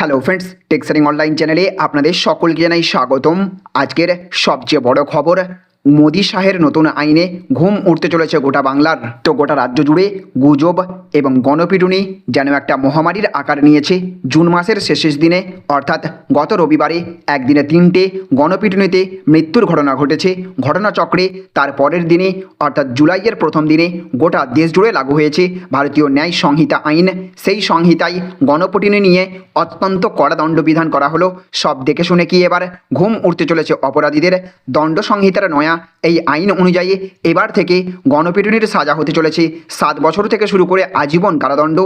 Hello friends টেক্সারিং online চ্যানেলে আপনাদের সকলকে জানাই স্বাগতম। আজকের সবচেয়ে বড় খবর মোদী শাহের নতুন আইনে ঘুম উঠতে চলেছে গোটা বাংলার। তো গোটা রাজ্য জুড়ে গুজব এবং গণপিটুনি যেন একটা মহামারীর আকার নিয়েছে। জুন মাসের শেষের দিনে, অর্থাৎ গত রবিবারে একদিনে তিনটে গণপিটুনিতে মৃত্যুর ঘটনা ঘটেছে। ঘটনাচক্রে তার পরের দিনে, অর্থাৎ জুলাইয়ের প্রথম দিনে গোটা দেশ জুড়ে লাগু হয়েছে ভারতীয় ন্যায় সংহিতা আইন। সেই সংহিতায় গণপিটুনি নিয়ে অত্যন্ত কড়া দণ্ডবিধান করা হলো। সব দেখে শুনে কি এবার ঘুম উঠতে চলেছে অপরাধীদের? দণ্ড সংহিতার নয়া এই আইন অনুযায়ী এবার থেকে গণপিটুনির সাজা হতে চলেছে। সাত বছর থেকে শুরু করে আজীবন কারাদণ্ড।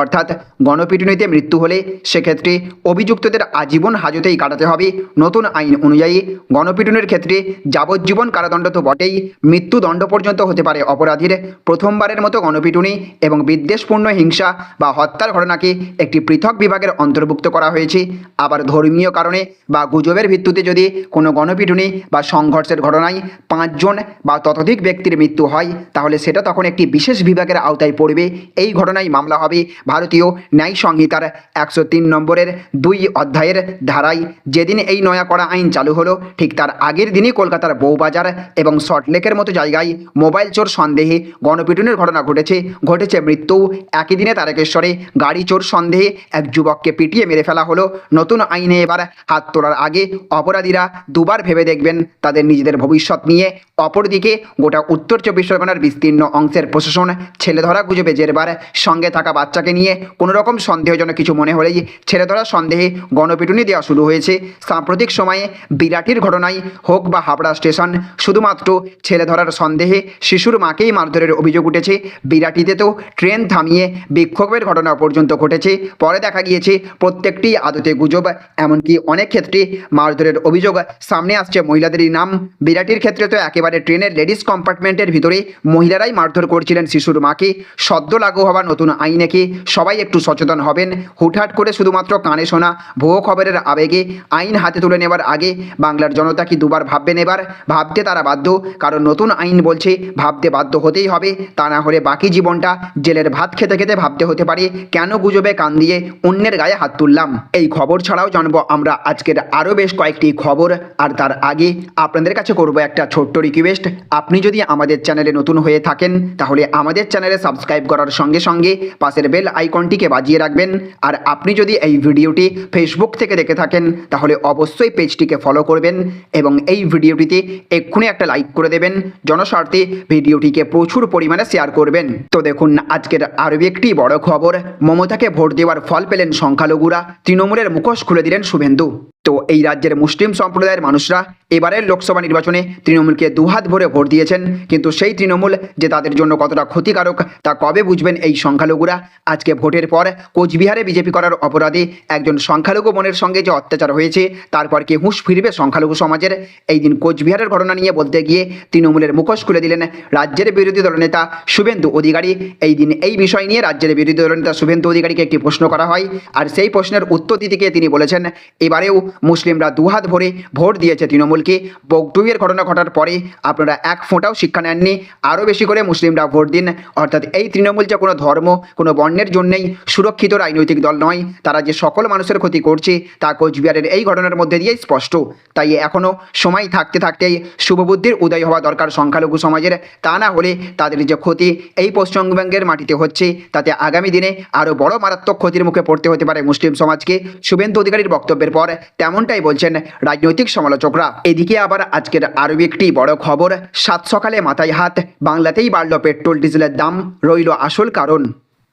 অর্থাৎ গণপিটুনিতে মৃত্যু হলে সেক্ষেত্রে অভিযুক্তদের আজীবন হাজতেই কাটাতে হবে। নতুন আইন অনুযায়ী গণপিটুনির ক্ষেত্রে যাবজ্জীবন কারাদণ্ড তো বটেই। মৃত্যুদণ্ড পর্যন্ত হতে পারে অপরাধীর। প্রথমবারের মতো গণপিটুনি এবং বিদ্বেষপূর্ণ হিংসা বা হত্যার ঘটনাকে একটি পৃথক বিভাগের অন্তর্ভুক্ত করা হয়েছে। আবার ধর্মীয় কারণে বা গুজবের ভিত্তিতে যদি কোনো গণপিটুনি বা সংঘর্ষের ঘটনায় পাঁচজন বা ততোধিক ব্যক্তির মৃত্যু হয়, তাহলে সেটা তখন একটি বিশেষ বিভাগের আওতায় পড়বে। এই ঘটনায় মামলা হবে ভারতীয় ন্যায় সংহিতার একশো তিন নম্বরের দুই অধ্যায়ের ধারায়। যেদিন এই নয়া করা আইন চালু হলো, ঠিক তার আগের দিনই কলকাতার বউবাজার এবং সল্টলেকের মতো জায়গায় মোবাইল চোর সন্দেহে গণপিটুনির ঘটনা ঘটেছে। ঘটেছে মৃত্যু একই দিনে তারকেশ্বরে। গাড়ি চোর সন্দেহে এক যুবককে পিটিয়ে মেরে ফেলা হলো। নতুন আইনে এবার হাত তোলার আগে অপরাধীরা দুবার ভেবে দেখবেন তাদের নিজেদের ভবিষ্যৎ। নিয়ে অপরদিকে গোটা উত্তর চব্বিশ পরগনার বিস্তীর্ণ অংশের প্রশাসন ছেলে ধরা গুজবে জেরবার সঙ্গে থাকা বাচ্চাকে নিয়ে কোনো রকম সন্দেহজনক কিছু মনে হলেই ছেলে ধরা সন্দেহে গণপিটুনি দেওয়া শুরু হয়েছে। সাম্প্রতিক সময়ে বিরাটির ঘটনায় হোক বা হাবড়া স্টেশন, শুধুমাত্র ছেলে ধরার সন্দেহে শিশুর মাকেই মারধরের অভিযোগ উঠেছে। বিরাটিতে তো ট্রেন থামিয়ে বিক্ষোভের ঘটনা পর্যন্ত ঘটেছে। পরে দেখা গিয়েছে, প্রত্যেকটি আদতে গুজব, এমনকি অনেক ক্ষেত্রে মারধরের অভিযোগ সামনে আসছে মহিলাদেরই নাম। বিরাটির ক্ষেত্রে তো একেবারে ট্রেনের লেডিস কম্পার্টমেন্টের ভিতরে মহিলারাই মারধর করছিলেন শিশুর মাকে। সদ্য লাগু হওয়া নতুন আইনেকে সবাই একটু সচেতন হবেন। হুটহাট করে শুধুমাত্র কানে শোনা ভুয়ো খবরের আবেগে আইন হাতে তুলে নেবার আগে বাংলার জনতা কি দুবার ভাববেন এবার? ভাবতে তারা বাধ্য, কারণ নতুন আইন বলছে ভাবতে বাধ্য হতেই হবে। তা না হলে বাকি জীবনটা জেলের ভাত খেতে খেতে ভাবতে হতে পারে। কেন গুজবে কান দিয়ে অন্যের গায়ে হাত তুললাম? এই খবর ছাড়াও জানব আমরা আজকের আরও বেশ কয়েকটি খবর, আর তার আগে আপনাদের কাছে করব একটা ছোট্ট রিকোয়েস্ট আপনি যদি আমাদের চ্যানেলে নতুন হয়ে থাকেন, তাহলে আমাদের চ্যানেলে সাবস্ক্রাইব করার সঙ্গে সঙ্গে পাশের বেল আইকনটিকে বাজিয়ে রাখবেন। আর আপনি যদি এই ভিডিওটি ফেসবুক থেকে দেখে থাকেন, তাহলে অবশ্যই পেজটিকে ফলো করবেন এবং এই ভিডিওটিতে এক্ষুনি একটা লাইক করে দেবেন। জনস্বার্থে ভিডিওটিকে প্রচুর পরিমাণে শেয়ার করবেন। তো দেখুন, আজকের আরও একটি বড় খবর। মমতাকে ভোট দেওয়ার ফল পেলেন সংখ্যালঘুরা। তৃণমূলের মুখোশ খুলে দিলেন শুভেন্দু। তো এই রাজ্যের মুসলিম সম্প্রদায়ের মানুষরা এবারের লোকসভা নির্বাচনে তৃণমূলকে দুহাত ভরে ভোট দিয়েছেন। কিন্তু সেই তৃণমূল যে তাদের জন্য কতটা ক্ষতিকারক তা কবে বুঝবেন এই সংখ্যালঘুরা? আজকে ভোটের পর কোচবিহারে বিজেপি করার অপরাধে একজন সংখ্যালঘু বোনের সঙ্গে যে অত্যাচার হয়েছে, তারপর কি হুঁশ ফিরবে সংখ্যালঘু সমাজের? এই দিন কোচবিহারের ঘটনা নিয়ে বলতে গিয়ে তৃণমূলের মুখোশ খুলে দিলেন রাজ্যের বিরোধী দলনেতা শুভেন্দু অধিকারী। এই দিন এই বিষয় নিয়ে রাজ্যের বিরোধী দলনেতা শুভেন্দু অধিকারীকে একটি প্রশ্ন করা হয়। আর সেই প্রশ্নের উত্তর দিতে গিয়ে তিনি বলেছেন, এবারেও মুসলিমরা দুহাত ভরে ভোট দিয়েছে তৃণমূলকে। বগটুইয়ের ঘটনা ঘটার পরে আপনারা এক ফোঁটাও শিক্ষা নেননি। আরও বেশি করে মুসলিমরা ভোট দিন। অর্থাৎ এই তৃণমূল যে কোনো ধর্ম, কোনো বর্ণের জন্যেই সুরক্ষিত রাজনৈতিক দল নয়। তারা যে সকল মানুষের ক্ষতি করছে, তা কোচবিহারের এই ঘটনার মধ্যে দিয়েই স্পষ্ট। তাই এখনও সময় থাকতে থাকতেই শুভবুদ্ধির উদয় হওয়া দরকার সংখ্যালঘু সমাজের। তা না হলে তাদের যে ক্ষতি এই পশ্চিমবঙ্গের মাটিতে হচ্ছে, তাতে আগামী দিনে আরও বড় মারাত্মক ক্ষতির মুখে পড়তে হতে পারে মুসলিম সমাজকে। শুভেন্দু অধিকারীর বক্তব্যের পর তেমনটাই বলছেন রাজনৈতিক সমালোচকরা। এদিকে আবার আজকের আরও একটি বড় খবর, সাত সকালে মাথায় হাত, বাংলাতেই বাড়ল পেট্রোল ডিজেলের দাম, রইল আসল কারণ।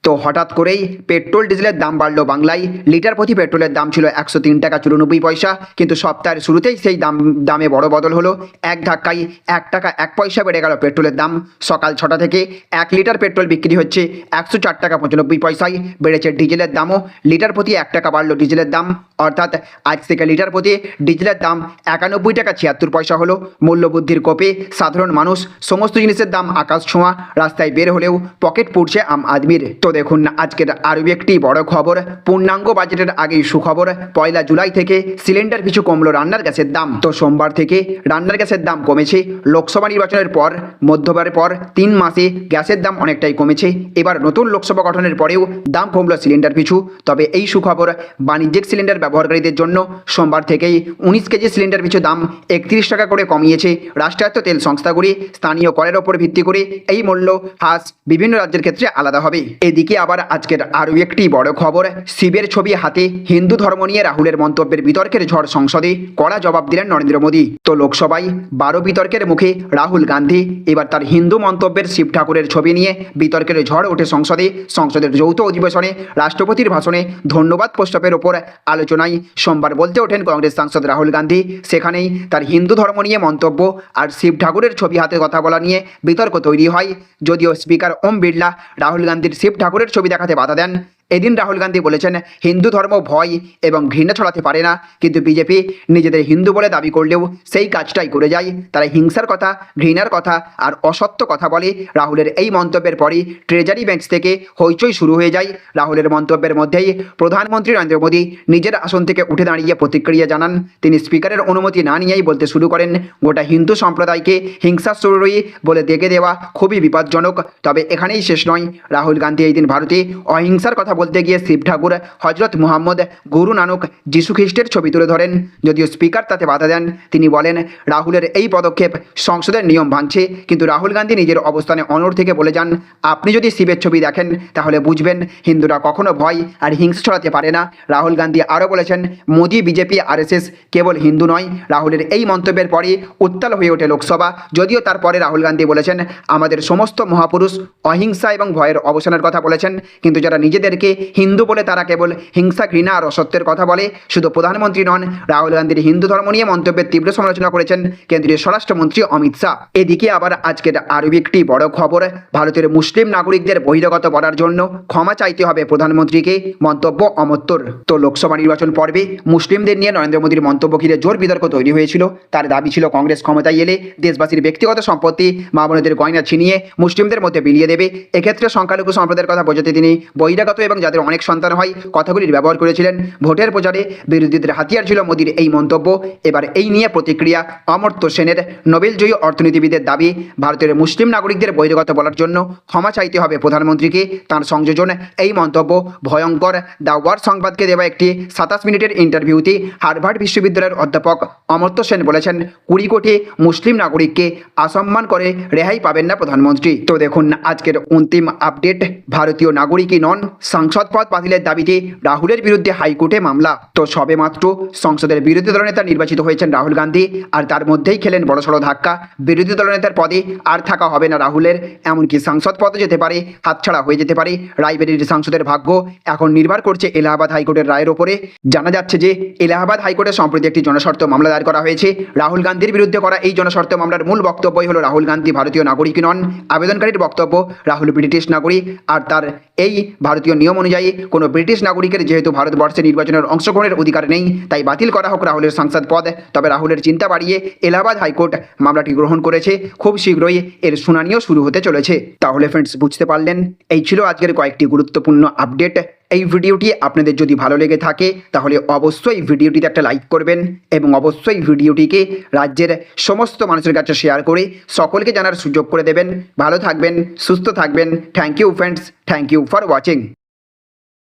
তো হঠাৎ করেই পেট্রোল, ডিজেলের দাম বাড়লো বাংলায়। লিটার প্রতি পেট্রোলের দাম ছিল একশো তিন টাকা চুরানব্বই পয়সা, কিন্তু সপ্তাহের শুরুতেই সেই দাম, দামে বড় বদল হলো। এক ধাক্কায় এক টাকা এক পয়সা বেড়ে গেল পেট্রোলের দাম। সকাল ছটা থেকে এক লিটার পেট্রোল বিক্রি হচ্ছে একশো চার টাকা পঁচানব্বই পয়সায়। বেড়েছে ডিজেলের দামও। লিটার প্রতি এক টাকা বাড়লো ডিজেলের দাম। অর্থাৎ আজ থেকে লিটার প্রতি ডিজেলের দাম একানব্বই টাকা ছিয়াত্তর পয়সা হলো। মূল্যবৃদ্ধির কোপে সাধারণ মানুষ সমস্ত জিনিসের দাম আকাশ ছোঁয়া। রাস্তায় বের হলেও পকেট পুড়ছে আম আদমির। তো দেখুন, আজকের আরও একটি বড় খবর। পূর্ণাঙ্গ বাজেটের আগেই সুখবর, পয়লা জুলাই থেকে সিলিন্ডার পিছু কমলো রান্নার গ্যাসের দাম। তো সোমবার থেকে রান্নার গ্যাসের দাম কমেছে। লোকসভা নির্বাচনের পর, মধ্যবারের পর তিন মাসে গ্যাসের দাম অনেকটাই কমেছে। এবার নতুন লোকসভা গঠনের পরেও দাম কমলো সিলিন্ডার পিছু। তবে এই সুখবর বাণিজ্যিক সিলিন্ডার ব্যবহারকারীদের জন্য সোমবার থেকেই উনিশ কেজি সিলিন্ডার পিছু দাম একত্রিশ টাকা করে কমিয়েছে। রাষ্ট্রায়ত্ত তেল সংস্থাগুলি স্থানীয় করের ওপর ভিত্তি করে এই মূল্য হ্রাস বিভিন্ন রাজ্যের ক্ষেত্রে আলাদা হবে। এদিকে আবার আজকের আরও একটি বড় খবর। শিবের ছবি হাতে হিন্দু ধর্ম নিয়ে রাহুলের মন্তব্যের বিতর্কের ঝড় সংসদে কড়া জবাব দিলেন নরেন্দ্র মোদী। তো লোকসভায় বারো বিতর্কের মুখে রাহুল গান্ধী এবার তার হিন্দু মন্তব্যের শিব ঠাকুরের ছবি নিয়ে বিতর্কের ঝড় ওঠে সংসদে। সংসদের যৌথ অধিবেশনে রাষ্ট্রপতির ভাষণে ধন্যবাদ প্রস্তাবের ওপর আলোচনায় সোমবার বলতে ওঠেন কংগ্রেস সাংসদ রাহুল গান্ধী। সেখানেই তার হিন্দু ধর্ম নিয়ে মন্তব্য আর শিব ঠাকুরের ছবি হাতে কথা বলা নিয়ে বিতর্ক তৈরি হয়। যদিও স্পিকার ওম বিড়লা রাহুল গান্ধীর শিব ঠাকুরের ছবি দেখাতে বাধা দেন। এদিন রাহুল গান্ধী বলেছেন, হিন্দু ধর্ম ভয় এবং ঘৃণা ছড়াতে পারে না, কিন্তু বিজেপি নিজেদের হিন্দু বলে দাবি করলেও সেই কাজটাই করে যায়। তারা হিংসার কথা, ঘৃণার কথা আর অসত্য কথা বলে রাহুলের এই মন্তব্যের পরই ট্রেজারি বেঞ্চ থেকে হইচই শুরু হয়ে যায়। রাহুলের মন্তব্যের মধ্যেই প্রধানমন্ত্রী নরেন্দ্র মোদী নিজের আসন থেকে উঠে দাঁড়িয়ে প্রতিক্রিয়া জানান। তিনি স্পিকারের অনুমতি না নিয়েই বলতে শুরু করেন, গোটা হিন্দু সম্প্রদায়কে হিংসার শুরুই বলে দেখে দেওয়া খুবই বিপজ্জনক। তবে এখানেই শেষ নয়, রাহুল গান্ধী এই দিন ভারতে অহিংসার কথা বলতে গিয়ে শিব ঠাকুর হজরত মুহাম্মদ গুরু নানক যীশু খ্রিস্টের ছবি তুলে ধরেন। যদিও স্পিকার তাতে বাধা দেন, তিনি বলেন, রাহুলের এই পদক্ষেপ সংসদের নিয়ম ভাঙছে, কিন্তু রাহুল গান্ধী নিজের অবস্থানে অনড় থেকে বলে যান, আপনি যদি শিবের ছবি দেখেন, তাহলে বুঝবেন হিন্দুরা কখনো ভয় আর হিংসা ছড়াতে পারে না। রাহুল গান্ধী আরও বলেছেন, মোদি, বিজেপি, আরএসএস কেবল হিন্দু নয়, রাহুলের এই মন্তব্যের পরে উত্তাল হয়ে ওঠে লোকসভা। যদিও তারপরে রাহুল গান্ধী বলেছেন, আমাদের সমস্ত মহাপুরুষ অহিংসা এবং ভয়ের অবসানের কথা বলেছেন, কিন্তু যারা নিজেদেরকে হিন্দু বলে তারা কেবল হিংসা, ঘৃণা আর অসত্যের কথা বলে। শুধু প্রধানমন্ত্রী নন, রাহুল গান্ধীর হিন্দু ধর্ম নিয়ে মন্তব্যের তীব্র সমালোচনা করেছেন কেন্দ্রীয় স্বরাষ্ট্রমন্ত্রী অমিত শাহ। এদিকে আবার আজকের আরও একটি বড় খবর, ভারতের মুসলিম নাগরিকদের বহিরাগত করার জন্য ক্ষমা চাইতে হবে প্রধানমন্ত্রীকে, মন্তব্য অমত্তর। তো লোকসভা নির্বাচন পর্বে মুসলিমদের নিয়ে নরেন্দ্র মোদীর মন্তব্য ঘিরে জোর বিতর্ক তৈরি হয়েছিল। তার দাবি ছিল কংগ্রেস ক্ষমতায় এলে দেশবাসীর ব্যক্তিগত সম্পত্তি, মা বোনদের গয়না ছিনিয়ে মুসলিমদের মধ্যে বিলিয়ে দেবে। এক্ষেত্রে সংখ্যালঘু সম্প্রদায়ের কথা বোঝাতে তিনি বহিরাগত এবং যাদের অনেক সন্তান হয় কথাগুলির ব্যবহার করেছিলেন। ভোটের প্রচারে বিরোধীদের হাতিয়ার ছিল মোদীর এই মন্তব্য। এবার এই নিয়ে প্রতিক্রিয়া অমর্ত্য সেনের নোবেলজয়ী অর্থনীতিবিদের দাবি, ভারতের মুসলিম নাগরিকদের বহিরাগত বলার জন্য ক্ষমা চাইতে হবে প্রধানমন্ত্রীকে। তার সংযোজন, এই মন্তব্য ভয়ঙ্কর। দ্য ওয়ার্ড সংবাদকে দেওয়া একটি সাতাশ মিনিটের ইন্টারভিউতে হার্ভার্ড বিশ্ববিদ্যালয়ের অধ্যাপক অমর্ত্য সেন বলেছেন, কুড়ি কোটি মুসলিম নাগরিককে অসম্মান করে রেহাই পাবেন না প্রধানমন্ত্রী। তো দেখুন আজকের অন্তিম আপডেট। ভারতীয় নাগরিকই নন সাংসদ পদ বাতিলের দাবিতে রাহুলের বিরুদ্ধে হাইকোর্টে মামলা। তো সবে মাত্র সংসদের বিরোধী দলনেতা নির্বাচিত হয়েছেন রাহুল গান্ধী, আর তার মধ্যেই খেলেন বড়সড় ধাক্কা। বিরোধী দলনেতার পদে আর থাকা হবে না রাহুলের, এমনকি সাংসদ পদে যেতে পারে, হাতছাড়া হয়ে যেতে পারে রায়বেরির সাংসদের ভাগ্য। এখন নির্ভর করছে এলাহাবাদ হাইকোর্টের রায়ের ওপরে। জানা যাচ্ছে যে এলাহাবাদ হাইকোর্টে সম্প্রতি একটি জনস্বার্থ মামলা দায়ের করা হয়েছে। রাহুল গান্ধীর বিরুদ্ধে করা এই জনস্বার্থ মামলার মূল বক্তব্যই হলো রাহুল গান্ধী ভারতীয় নাগরিক নন। আবেদনকারীর বক্তব্য, রাহুল ব্রিটিশ নাগরিক, আর তার এই ভারতীয় নিয়ম অনুযায়ী কোনো ব্রিটিশ নাগরিকের যেহেতু ভারতবর্ষে নির্বাচনের অংশগ্রহণের অধিকার নেই, তাই বাতিল করা হোক রাহুলের সাংসদ পদ। তবে রাহুলের চিন্তা বাড়িয়ে এলাহাবাদ হাইকোর্ট মামলাটি গ্রহণ করেছে। খুব শীঘ্রই এর শুনানিও শুরু হতে চলেছে। তাহলে ফ্রেন্ডস বুঝতে পারলেন? এই ছিল আজকের কয়েকটি গুরুত্বপূর্ণ আপডেট এই ভিডিওটি আপনাদের যদি ভালো লেগে থাকে, তাহলে অবশ্যই ভিডিওটিতে একটা লাইক করবেন এবং অবশ্যই ভিডিওটিকে রাজ্যের সমস্ত মানুষের কাছে শেয়ার করে সকলকে জানার সুযোগ করে দেবেন। ভালো থাকবেন, সুস্থ থাকবেন। Thank you friends thank you for watching